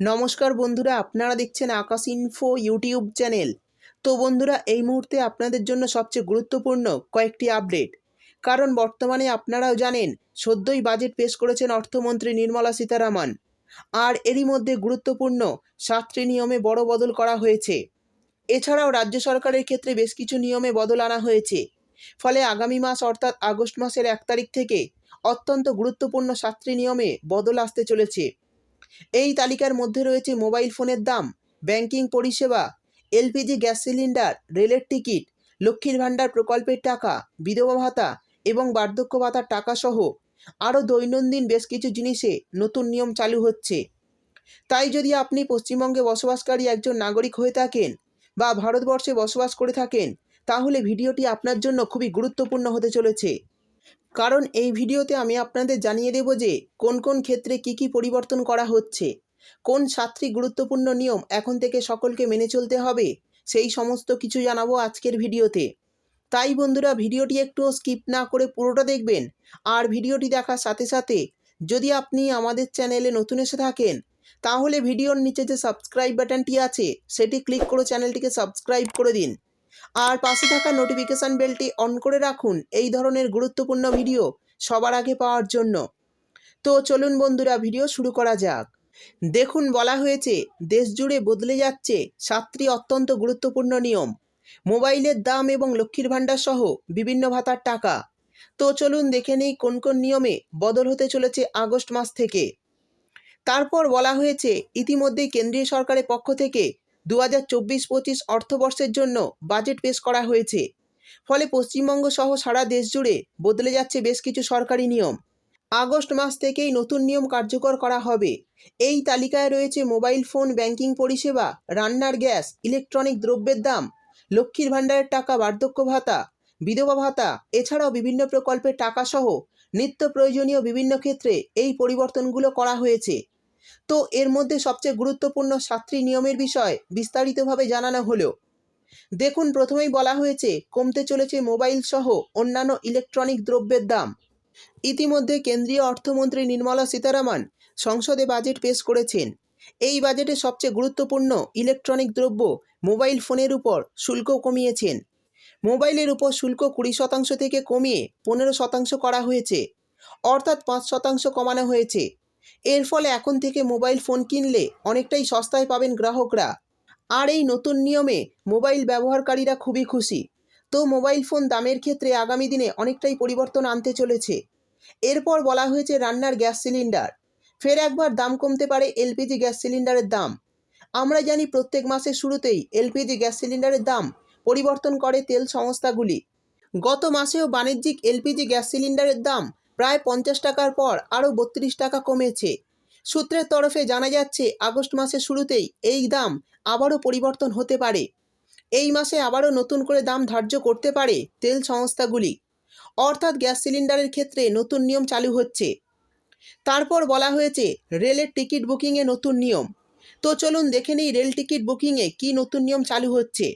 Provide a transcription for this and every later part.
নমস্কার বন্ধুরা, আপনারা দেখছেন আকাশ ইনফো ইউটিউব চ্যানেল তো বন্ধুরা, এই মুহূর্তে আপনাদের জন্য সবচেয়ে গুরুত্বপূর্ণ কয়েকটি আপডেট কারণ বর্তমানে আপনারাও জানেন সদ্যই বাজেট পেশ করেছেন অর্থমন্ত্রী নির্মলা সীতারামন। আর এরই মধ্যে গুরুত্বপূর্ণ সাতটি নিয়মে বড় বদল করা হয়েছে। এছাড়াও রাজ্য সরকারের ক্ষেত্রে বেশ কিছু নিয়মে বদল আনা হয়েছে। ফলে আগামী মাস অর্থাৎ আগস্ট মাসের এক তারিখ থেকে অত্যন্ত গুরুত্বপূর্ণ সাতটি নিয়মে বদল আসতে চলেছে। এই তালিকার মধ্যে রয়েছে মোবাইল ফোনের দাম, ব্যাংকিং পরিষেবা, এলপিজি গ্যাস সিলিন্ডার, রেলের টিকিট, লক্ষ্মীর ভাণ্ডার প্রকল্পের টাকা, বিধবা ভাতা এবং বার্ধক্য ভাতার টাকা সহ আরও দৈনন্দিন বেশ কিছু জিনিসে নতুন নিয়ম চালু হচ্ছে। তাই যদি আপনি পশ্চিমবঙ্গে বসবাসকারী একজন নাগরিক হয়ে থাকেন বা ভারতবর্ষে বসবাস করে থাকেন, তাহলে ভিডিওটি আপনার জন্য খুবই গুরুত্বপূর্ণ হতে চলেছে। কারণ এই ভিডিওতে আমি আপনাদের জানিয়ে দেব যে কোন কোন ক্ষেত্রে কি কি পরিবর্তন করা হচ্ছে, কোন সাতটি গুরুত্বপূর্ণ নিয়ম এখন থেকে সকলকে মেনে চলতে হবে, সেই সমস্ত কিছু জানাব আজকের ভিডিওতে। তাই বন্ধুরা, ভিডিওটি একটু স্কিপ না করে পুরোটা দেখবেন আর ভিডিওটি দেখার সাথে সাথে যদি আপনি আমাদের চ্যানেলে নতুন এসে থাকেন, তাহলে ভিডিওর নিচে যে সাবস্ক্রাইব বাটনটি আছে, সেটি ক্লিক করে চ্যানেলটিকে সাবস্ক্রাইব করে দিন। আর পাশে থাকা নোটিফিকেশান বেলটি অন করে রাখুন। এই ধরনের গুরুত্বপূর্ণ ভিডিও সবার আগে পাওয়ার জন্য। তো চলুন বন্ধুরা ভিডিও শুরু করা যাক। দেখুন, বলা হয়েছে, দেশ জুড়ে বদলে যাচ্ছে সাতটি অত্যন্ত গুরুত্বপূর্ণ নিয়ম। মোবাইলের দাম এবং লক্ষ্মীর ভাণ্ডার সহ বিভিন্ন ভাতার টাকা। তো চলুন দেখে নেই কোন কোন নিয়মে বদল হতে চলেছে আগস্ট মাস থেকে। তারপর বলা হয়েছে, ইতিমধ্যেই কেন্দ্রীয় সরকারের পক্ষ থেকে দু হাজার চব্বিশ পঁচিশ অর্থবর্ষের জন্য বাজেট পেশ করা হয়েছে। ফলে পশ্চিমবঙ্গ সহ সারা দেশ জুড়ে বদলে যাচ্ছে বেশ কিছু সরকারি নিয়ম। আগস্ট মাস থেকেই নতুন নিয়ম কার্যকর করা হবে। এই তালিকায় রয়েছে মোবাইল ফোন, ব্যাংকিং পরিষেবা, রান্নার গ্যাস, ইলেকট্রনিক দ্রব্যের দাম, লক্ষ্মীর ভাণ্ডারের টাকা, বার্ধক্য ভাতা, বিধবা ভাতা, এছাড়াও বিভিন্ন প্রকল্পের টাকা সহ নিত্য প্রয়োজনীয় বিভিন্ন ক্ষেত্রে এই পরিবর্তনগুলো করা হয়েছে। তো এর মধ্যে সবচেয়ে গুরুত্বপূর্ণ সাতটি নিয়মের বিষয় বিস্তারিতভাবে জানানো হলো। দেখুন, প্রথমেই বলা হয়েছে, কমতে চলেছে মোবাইল সহ অন্যান্য ইলেকট্রনিক দ্রব্যের দাম। ইতিমধ্যে কেন্দ্রীয় অর্থমন্ত্রী নির্মলা সীতারামন সংসদে বাজেট পেশ করেছেন। এই বাজেটে সবচেয়ে গুরুত্বপূর্ণ ইলেকট্রনিক দ্রব্য মোবাইল ফোনের উপর শুল্ক কমিয়েছেন। মোবাইলের উপর শুল্ক কুড়ি শতাংশ থেকে কমিয়ে পনেরো শতাংশ করা হয়েছে। অর্থাৎ পাঁচ শতাংশ কমানো হয়েছে। এর ফলে এখন থেকে মোবাইল ফোন কিনলে অনেকটাই সস্তায় পাবেন গ্রাহকরা। আর এই নতুন নিয়মে মোবাইল ব্যবহারকারীরা খুবই খুশি। তো মোবাইল ফোন দামের ক্ষেত্রে আগামী দিনে অনেকটাই পরিবর্তন আনতে চলেছে। এরপর বলা হয়েছে রান্নার গ্যাস সিলিন্ডার। ফের একবার দাম কমতে পারে এলপিজি গ্যাস সিলিন্ডারের দাম। আমরা জানি প্রত্যেক মাসের শুরুতেই এলপিজি গ্যাস সিলিন্ডারের দাম পরিবর্তন করে তেল সংস্থাগুলি। গত মাসেও বাণিজ্যিক এলপিজি গ্যাস সিলিন্ডারের দাম প্রায় পঞ্চাশ টাকার পর আরও বত্রিশ টাকা কমেছে। সূত্রের তরফে জানা যাচ্ছে, আগস্ট মাসের শুরুতেই এই দাম আবারও পরিবর্তন হতে পারে। এই মাসে আবারও নতুন করে দাম ধার্য করতে পারে তেল সংস্থাগুলি। অর্থাৎ গ্যাস সিলিন্ডারের ক্ষেত্রে নতুন নিয়ম চালু হচ্ছে। তারপর বলা হয়েছে, রেলের টিকিট বুকিংয়ে নতুন নিয়ম। তো চলুন দেখে নিই রেল টিকিট বুকিংয়ে কী নতুন নিয়ম চালু হচ্ছে।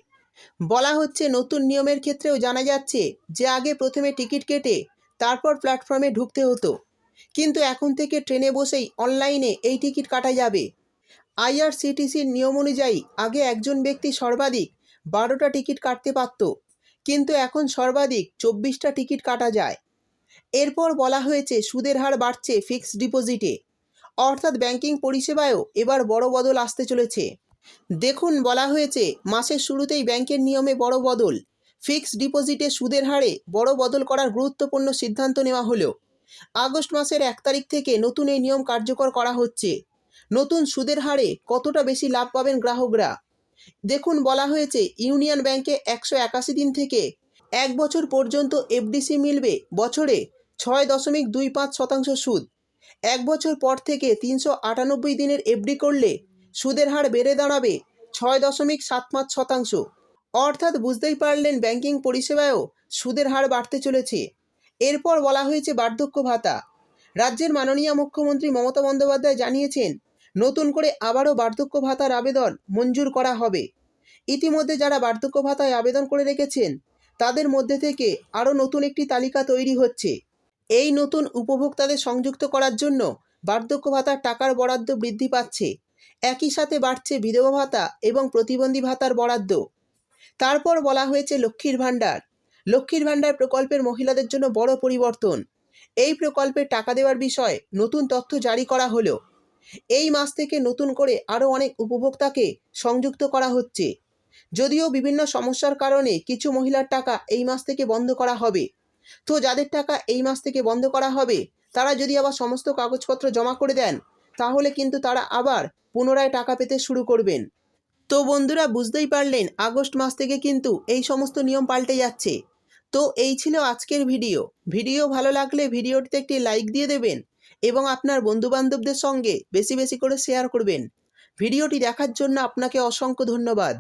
বলা হচ্ছে, নতুন নিয়মের ক্ষেত্রেও জানা যাচ্ছে যে আগে প্রথমে টিকিট কেটে তারপর প্ল্যাটফর্মে ঢুকতে হতো। কিন্তু এখন থেকে ট্রেনে বসেই অনলাইনে এই টিকিট কাটা যাবে। আইআরসিটিসির নিয়ম অনুযায়ী আগে একজন ব্যক্তি সর্বাধিক বারোটা টিকিট কাটতে পারত, কিন্তু এখন সর্বাধিক চব্বিশটা টিকিট কাটা যায়। এরপর বলা হয়েছে সুদের হার বাড়ছে ফিক্সড ডিপোজিটে অর্থাৎ ব্যাংকিং পরিষেবায়ও এবার বড় বদল আসতে চলেছে। দেখুন, বলা হয়েছে মাসের শুরুতেই ব্যাংকের নিয়মে বড় বদল। ফিক্সড ডিপোজিটে সুদের হারে বড় বদল করার গুরুত্বপূর্ণ সিদ্ধান্ত নেওয়া হলো। আগস্ট মাসের এক তারিখ থেকে নতুন এই নিয়ম কার্যকর করা হচ্ছে। নতুন সুদের হারে কতটা বেশি লাভ পাবেন গ্রাহকরা? দেখুন, বলা হয়েছে, ইউনিয়ন ব্যাংকে একশো একাশি দিন থেকে এক বছর পর্যন্ত এফডিসি মিলবে বছরে ছয় দশমিক দুই পাঁচ শতাংশ সুদ। এক বছর পর থেকে তিনশো আটানব্বই দিনের এফডি করলে সুদের হার বেড়ে দাঁড়াবে ছয় দশমিক সাত পাঁচ শতাংশ। অর্থাৎ বুঝতেই পারলেন ব্যাংকিং পরিষেবায়ও সুদের হার বাড়তে চলেছে। এরপর বলা হয়েছে বার্ধক্য ভাতা। রাজ্যের মাননীয় মুখ্যমন্ত্রী মমতা বন্দ্যোপাধ্যায় জানিয়েছেন, নতুন করে আবারও বার্ধক্য ভাতার আবেদন মঞ্জুর করা হবে। ইতিমধ্যে যারা বার্ধক্য ভাতায় আবেদন করে রেখেছেন, তাদের মধ্যে থেকে আরও নতুন একটি তালিকা তৈরি হচ্ছে। এই নতুন উপভোক্তাদের সংযুক্ত করার জন্য বার্ধক্য ভাতার টাকার বরাদ্দ বৃদ্ধি পাচ্ছে। একই সাথে বাড়ছে বিধবা ভাতা এবং প্রতিবন্ধী ভাতার বরাদ্দ তারপর বলা হয়েছে লক্ষ্মীর ভাণ্ডার। লক্ষ্মীর ভাণ্ডার প্রকল্পের মহিলাদের জন্য বড় পরিবর্তন। এই প্রকল্পে টাকা দেওয়ার বিষয়ে নতুন তথ্য জারি করা হলো। এই মাস থেকে নতুন করে আরও অনেক উপভোক্তাকে সংযুক্ত করা হচ্ছে। যদিও বিভিন্ন সমস্যার কারণে কিছু মহিলার টাকা এই মাস থেকে বন্ধ করা হবে। তো যাদের টাকা এই মাস থেকে বন্ধ করা হবে, তারা যদি আবার সমস্ত কাগজপত্র জমা করে দেন, তাহলে কিন্তু তারা আবার পুনরায় টাকা পেতে শুরু করবেন। তো বন্ধুরা বুঝতেই পারলেন, আগস্ট মাস থেকে কিন্তু এই সমস্ত নিয়ম পাল্টে যাচ্ছে। তো এই ছিল আজকের ভিডিও। ভিডিও ভালো লাগলে ভিডিওটিতে একটি লাইক দিয়ে দেবেন এবং আপনার বন্ধুবান্ধবদের সঙ্গে বেশি বেশি করে শেয়ার করবেন। ভিডিওটি দেখার জন্য আপনাকে অসংখ্য ধন্যবাদ।